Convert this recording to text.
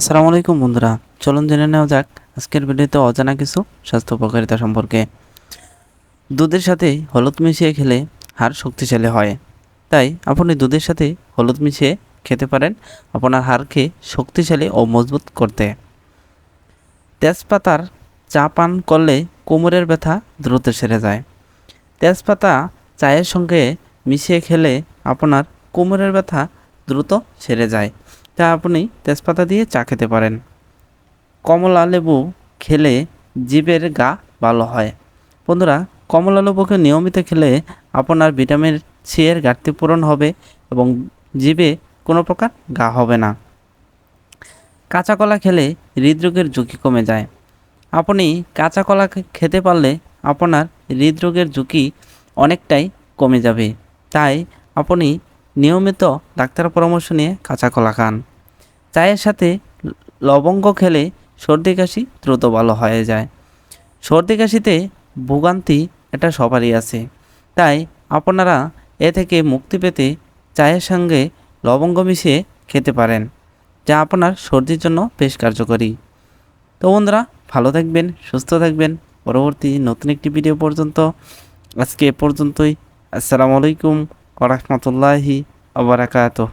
আসসালামু আলাইকুম বন্ধুরা, চলুন জেনে নেওয়া যাক আজকের ভিডিওতে অজানা কিছু স্বাস্থ্য উপকারিতা সম্পর্কে। দুধের সাথে হলুদ মিশিয়ে খেলে হাড় শক্তিশালী হয়। তাই আপনি দুধের সাথে হলুদ মিশিয়ে খেতে পারেন আপনার হাড়কে শক্তিশালী ও মজবুত করতে। তেজপাতার চা পান করলে কোমরের ব্যথা দ্রুত সেরে যায়। তেজপাতা চায়ের সঙ্গে মিশিয়ে খেলে আপনার কোমরের ব্যথা দ্রুত সেরে যায়। তা আপনি তেজপাতা দিয়ে চা খেতে পারেন। কমলা লেবু খেলে জীবের গা ভালো হয়। বন্ধুরা, কমলা লেবুকে নিয়মিত খেলে আপনার ভিটামিন সি এর ঘাটতি পূরণ হবে এবং জীবে কোনো প্রকার গা হবে না। কাঁচা কলা খেলে হৃদরোগের ঝুঁকি কমে যায়। আপনি কাঁচা কলা খেতে পারলে আপনার হৃদরোগের ঝুঁকি অনেকটাই কমে যাবে। তাই আপনি নিয়মিত ডাক্তার পরামর্শ নিয়ে কাঁচা কলা খান। চায়ের সাথে লবঙ্গ খেলে সর্দি কাশি দ্রুত ভালো হয়ে যায়। সর্দি কাশিতে ভোগান্তি এটা সবারই আছে। তাই আপনারা এ থেকে মুক্তি পেতে চায়ের সঙ্গে লবঙ্গ মিশিয়ে খেতে পারেন, যা আপনার সর্দির জন্য বেশ কার্যকরী। তো বন্ধুরা, ভালো থাকবেন, সুস্থ থাকবেন। পরবর্তী নতুন একটি ভিডিও পর্যন্ত। আজকে এ পর্যন্তই। আসসালামু আলাইকুম। ওরহমতুল্লাহি আবরাকাতহ